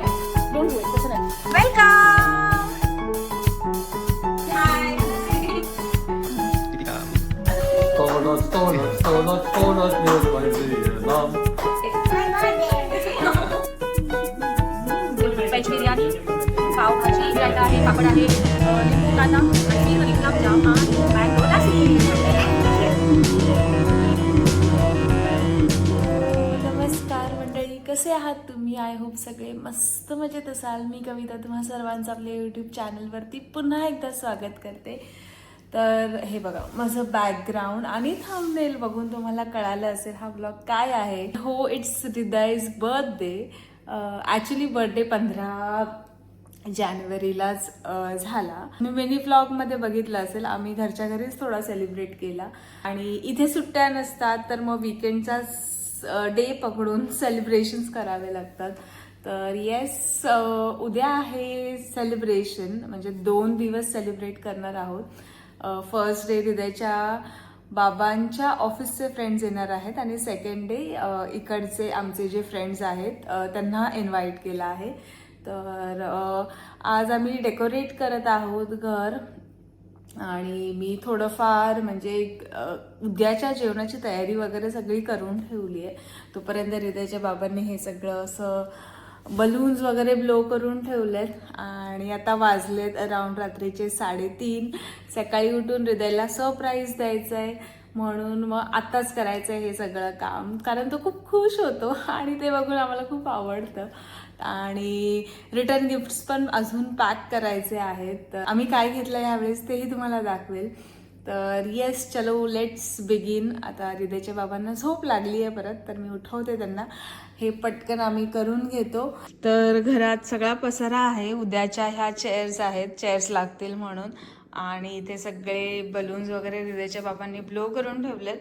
wait. Don't do it. Listen. Welcome. Hi. Todos, todos, todos, todos meus bandidos. Veg biryani कसे आहात तुम्ही? I hope सगळे मस्त मजेत असाल. मी कविता तुम्हा सर्वांचं आपल्या यूट्यूब चॅनलवरती पुन्हा एकदा स्वागत करते. तर हे बघा माझं बॅकग्राऊंड आणि थांबनेल बघून तुम्हाला कळालं असेल हा ब्लॉग काय आहे. हो it's Hridayaj birthday actually birthday पंधरा जानेवारीलाच झाला. मी मिनी मध्ये बघितलं असेल. आम्ही घरच्या घरीच थोडा सेलिब्रेट केला. आणि इथे सुट्ट्या नसतात तर मग विकेंडचाच डे पकडून सेलिब्रेशन्स करावे लागतात. तर येस उद्या आहे सेलिब्रेशन म्हणजे दोन दिवस सेलिब्रेट करणार आहोत. फर्स्ट डे हृदयच्या बाबांच्या ऑफिसचे फ्रेंड्स येणार आहेत आणि सेकंड डे इकडचे आमचे जे फ्रेंड्स आहेत त्यांना इन्व्हाइट केलं आहे. तर आज आम्ही डेकोरेट करत आहोत घर. आणि मी थोडंफार म्हणजे उद्याच्या जेवणाची तयारी वगैरे सगळी करून ठेवली आहे. तोपर्यंत हृदयाच्या बाबांनी हे सगळं असं बलून्स वगैरे ब्लो करून ठेवलेत. आणि आता वाजलेत अराउंड रात्रीचे साडेतीन. सकाळी उठून हृदयाला सरप्राईज द्यायचं आहे म्हणून मग आत्ताच करायचं आहे हे सगळं काम. कारण तो खूप खुश होतो आणि ते बघून आम्हाला खूप आवडतं. आणि रिटर्न गिफ्ट्स पण अजून पॅक करायचे आहेत. तर आम्ही काय घेतलं यावेळेस तेही तुम्हाला दाखवेल. तर येस चलो लेट्स बिगिन आता हृदयच्या बाबांना झोप लागली आहे परत तर मी उठवते त्यांना. हे पटकन आम्ही करून घेतो. तर घरात सगळा पसारा आहे. उद्याच्या ह्या चेअर्स आहेत. चेअर्स लागतील म्हणून. आणि इथे सगळे बलून्स वगैरे हृदयच्या बाबांनी ब्लो करून ठेवलेत.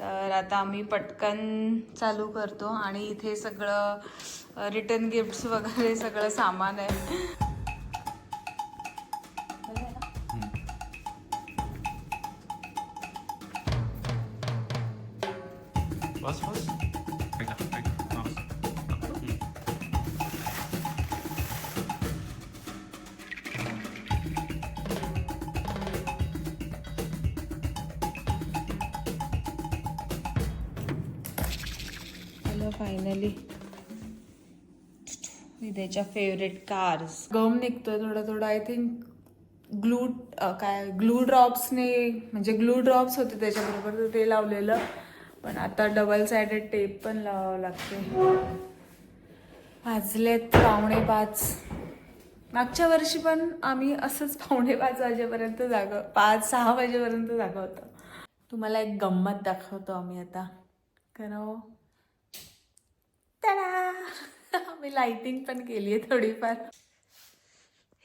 तर आता आम्ही पटकन चालू करतो आणि इथे सगळं रिटर्न गिफ्ट्स वगैरे सगळं सामान आहे. फायनली त्याच्या फेवरेट कार्स गम निघतोय थोडं थोडं. आय थिंक ग्लू काय ग्लू ड्रॉप्सने म्हणजे ग्लू ड्रॉप्स होते त्याच्याबरोबर तर ते लावलेलं. पण आता डबल सायडेड टेप पण लावावं लागते. वाजलेत पावणे पाच. मागच्या वर्षी पण आम्ही असंच पावणे पाच वाजेपर्यंत जागं पाच सहा वाजेपर्यंत जागा होतो. तुम्हाला एक गंमत दाखवतो आम्ही आता. करावं हो? तडा. मी लाइटिंग पण केली आहे थोडीफार.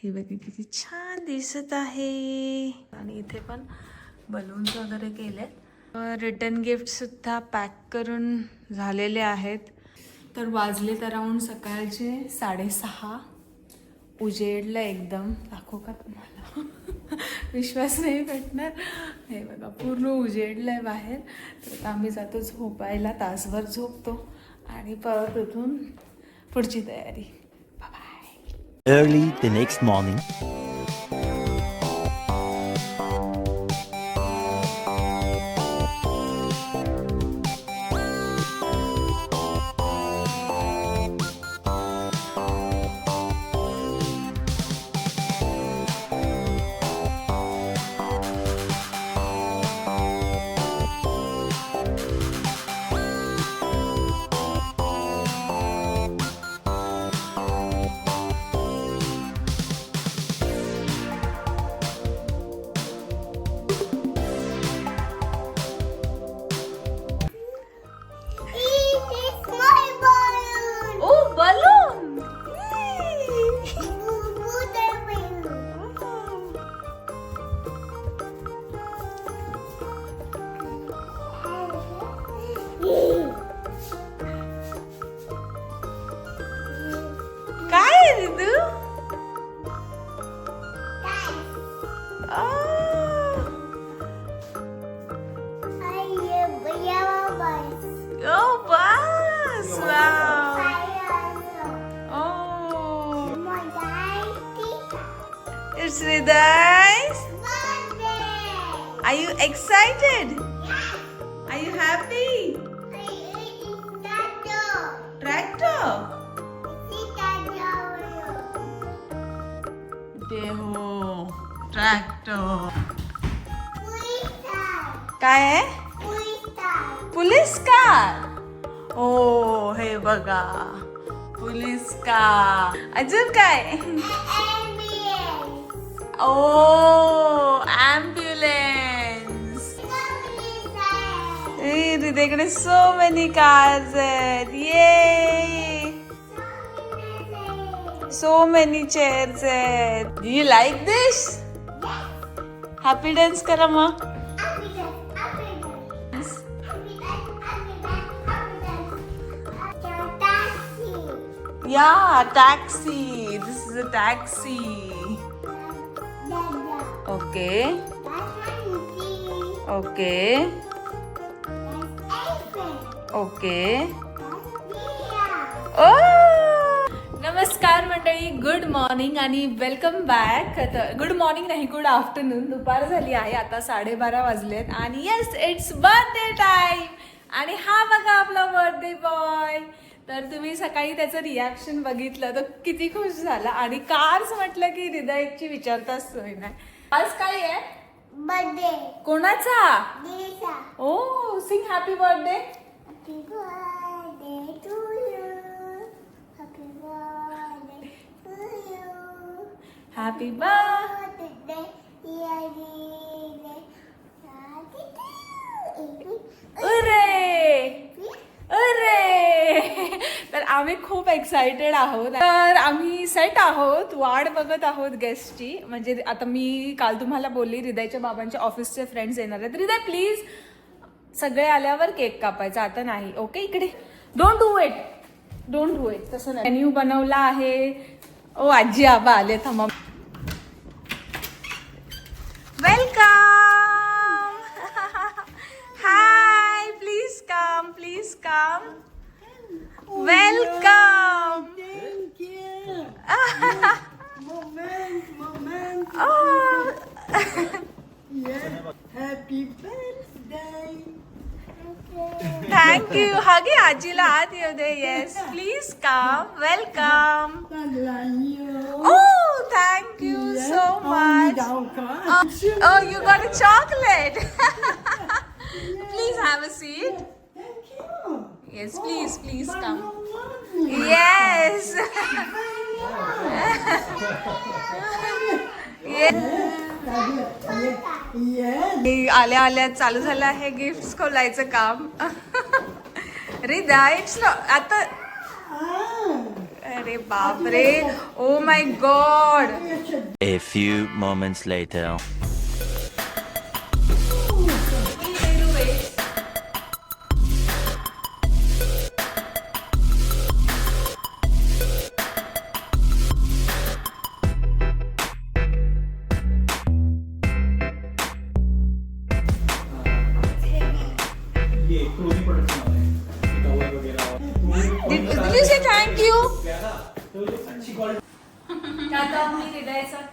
हे बघा किती छान दिसत आहे. आणि इथे पण बलून्स वगैरे केलेत. रिटर्न गिफ्ट सुद्धा पॅक करून झालेले आहेत. तर वाजले तर अराउंड सकाळचे साडेसहा. उजेडलं एकदम. दाखवू का तुम्हाला? विश्वास नाही भेटणार. हे बघा पूर्ण उजेडलं आहे बाहेर. तर आम्ही जातो झोपायला. तासभर झोपतो. आणि परत इथून पुढची तयारी by early the next morning Are you excited? Are you happy? Tractor. ते हो? ट्रॅक्टर काय आहे पोलीस कार ओ हे बघा पोलीस कार अजून काय ओ ambulance they're so many cars. Yay! So many chairs. Do you like this? Yes. Happy dance, Karama. Happy dance. Happy dance. Happy dance. Taxi. Yeah, taxi. This is a taxi. Okay. Okay. Okay. Oh! नमस्कार मंडळी good morning आणि welcome back good morning नाही good afternoon दुपार झाली आहे आता साडेबारा वाजलेत आणि येस इट्स बर्थडे टाइम आणि हा बघा आपला बर्थडे बॉय तर तुम्ही सकाळी त्याचं रिॲक्शन बघितलं तर किती खुश झाला. आणि कार्स म्हटलं की हृदयची विचारताच सोय नाही. आज काय आहे? बर्थडे कोणाचा? ओ sing happy birthday happy birthday to you happy birthday to you happy birth birthday अरे अरे तर आम्ही खूप एक्साइटेड आहोत. तर आम्ही सेट आहोत वाट बघत आहोत गेस्टची म्हणजे आता मी काल तुम्हाला बोलली हृदयच्या बाबांच्या ऑफिसचे फ्रेंड्स येणार आहेत. हृदय प्लीज सगळे आल्यावर केक कापायचा. आता नाही. ओके इकडे. Don't do it don't do it तसं नाही. मेन्यू बनवला आहे. ओ आजी आबा आले. थांबा welcome hi please come please come welcome Thank you. moment, moment. Oh, Yeah. Happy birthday. Thank you हा घे आजीला आत येऊ दे yes please you. Oh, thank you so Oh, much. without Oh, you got a chocolate. please have a seat. Thank you. Yes, please, please come. Yes. yes. आल्या आल्या चालू झालं आहे गिफ्ट खोलायचं काम हृदय इट्स आता Ah. अरे बापरे oh my god It's a A few moments later.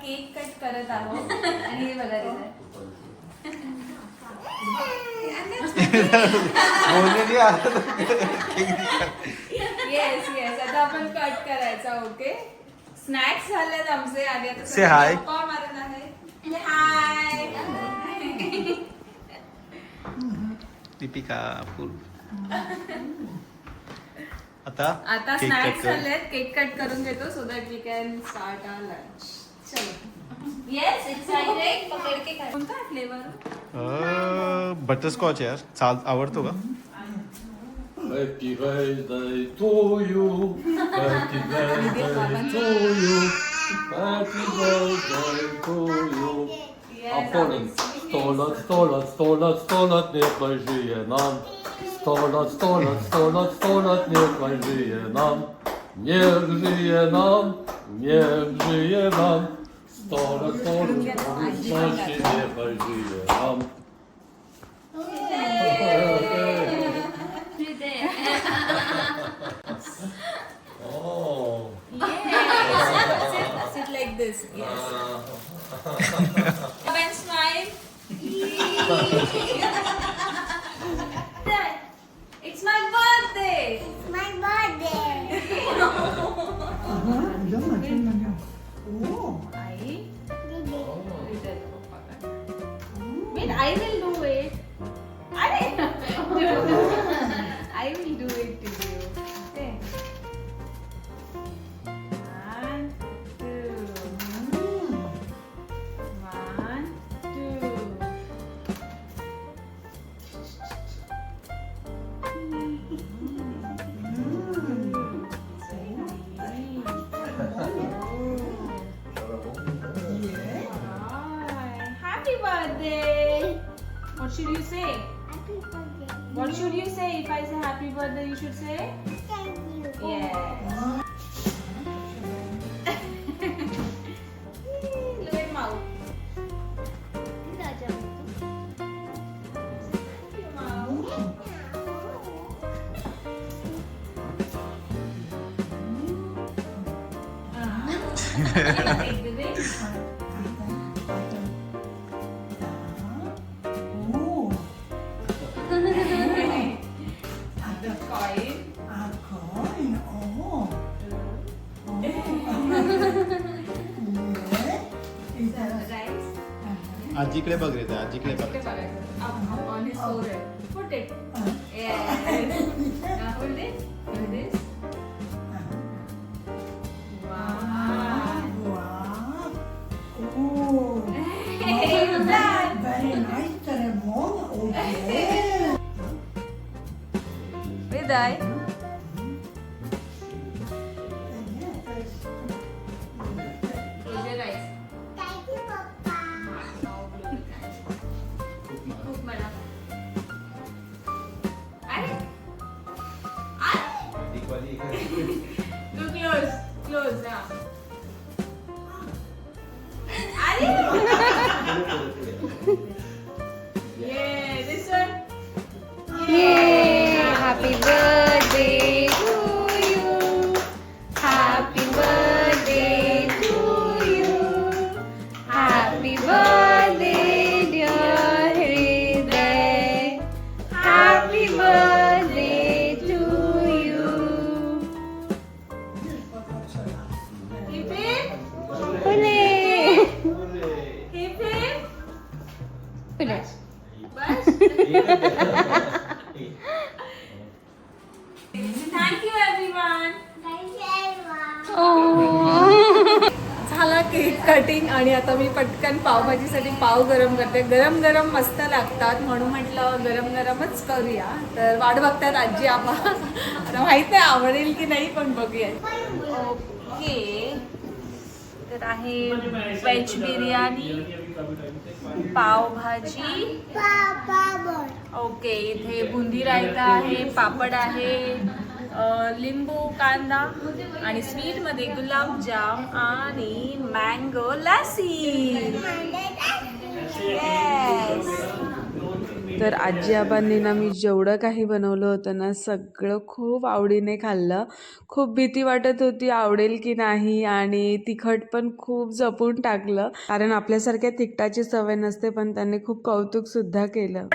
Cake cut करत आहोत. आणि हे बघा येस येस आता आपण कट करायचा ओके स्नॅक्स झालेत आमचे. आणि आता. गप्पा मारत आहे हाय दीपिका फुल. आता आता स्नॅक्स. झालेत. केक कट करून घेतो so that we can start our lunch पकड के खा कोणता फ्लेवर बटरस्कॉच यार चाल आवडतो का żyje nam. Lat, niech żyje nam. Niech żyje nam, niech żyje nam. Oh. Sit like this. Yes. Come and smile. It's my birthday. My birthday. Oh, Didi. Oh, Wait, I will do it. You say? If I say happy birthday, you should say? Thank you. Yes. Oh. आजीकडे बघ रे आजीकडे बघ. Put cutting आणि आता मी पटकन पावभाजीसाठी पाव गरम करते. गरम गरम मस्त लागतात म्हणून म्हटलं गरम गरमच करूया. तर वाट बघतात आजी आबा. आता माहीत नाही आवडेल की नाही पण बघूया. ओके. तर आहे व्हेज बिर्याणी पावभाजी. ओके इथे बुंदी रायता आहे पापड आहे. लिंबू कांदा आणि स्वीटमध्ये गुलाबजाम आणि मँगो लसी तर आजी आबांनी ना मी जेवढं काही बनवलं होतं ना सगळं खूप आवडीने खाल्लं. खूप भीती वाटत होती आवडेल की नाही आणि तिखट पण खूप जपून टाकलं. कारण आपल्यासारख्या तिखटाची सवय नसते पण त्यांनी खूप कौतुक सुद्धा केलं.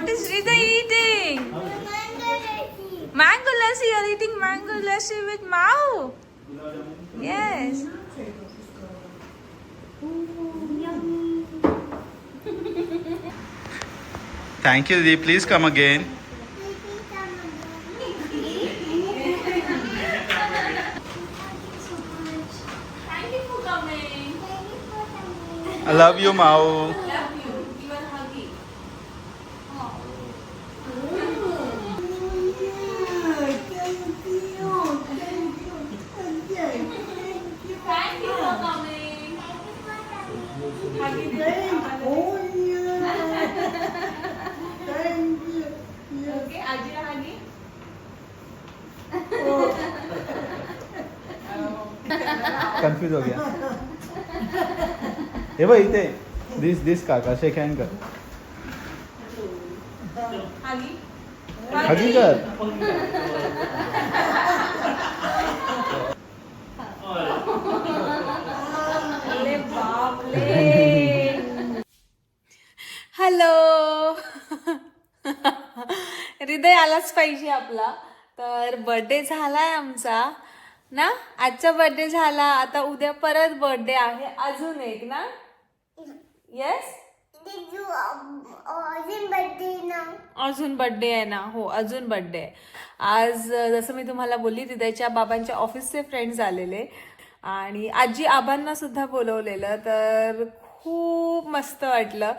mango lassi. You're eating mango lassi with Mao. Yes. Thank you, Dee. Please come again. I love you, Mao. Confuse हो गया। हे बघ इथे दिस दिस काका शेक हँड कर. हगी कर। हॅलो. हृदय आलाच पाहिजे आपला. तर बर्थडे झालाय आमचा. ना? आजचा बर्थडे झाला आता उद्या परत बर्थडे आहे अजून एक ना? येस? अजून बर्थडे आहे ना? हो अजून बर्थडे आहे. आज जसं मी तुम्हाला बोलली हृदयच्या बाबांच्या ऑफिसचे फ्रेंड्स आलेले. आणि आजी आबांना सुद्धा बोलवलेलं तर खूप मस्त वाटलं.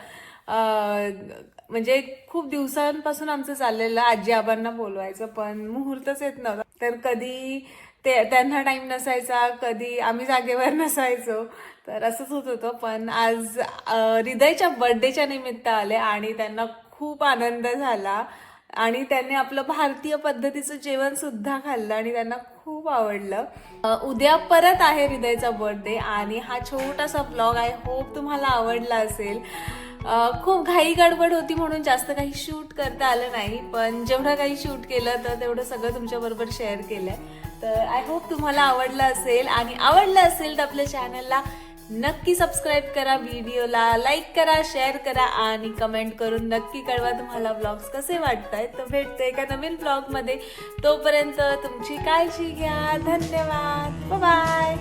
म्हणजे खूप दिवसांपासून आमचं चाललेलं आजी आबांना बोलवायचं पण मुहूर्तच येत नव्हता. तर कधी ते त्यांना टाईम नसायचा कधी आम्ही जागेवर नसायचो. तर असंच होत होतं. पण आज हृदयच्या बर्थडेच्या निमित्त आले आणि त्यांना खूप आनंद झाला. आणि त्यांनी आपलं भारतीय पद्धतीचं जेवण सुद्धा खाल्लं आणि त्यांना खूप आवडलं. उद्या परत आहे हृदयचा बर्थडे आणि हा छोटासा ब्लॉग आय होप तुम्हाला आवडला असेल. खूप घाई गडबड होती म्हणून जास्त काही शूट करता आलं नाही पण जेवढं काही शूट केलं तर तेवढं सगळं तुमच्याबरोबर शेअर केलंय. तर आय होप तुम्हाला आवडलं असेल आणि आवडलं असेल तर आपल्या चॅनलला नक्की सबस्क्राईब करा व्हिडिओला लाईक करा शेअर करा आणि कमेंट करून नक्की कळवा तुम्हाला ब्लॉग्स कसे वाटत आहेत तर भेटते एका नवीन ब्लॉगमध्ये तोपर्यंत तुमची काळजी घ्या. धन्यवाद. बाय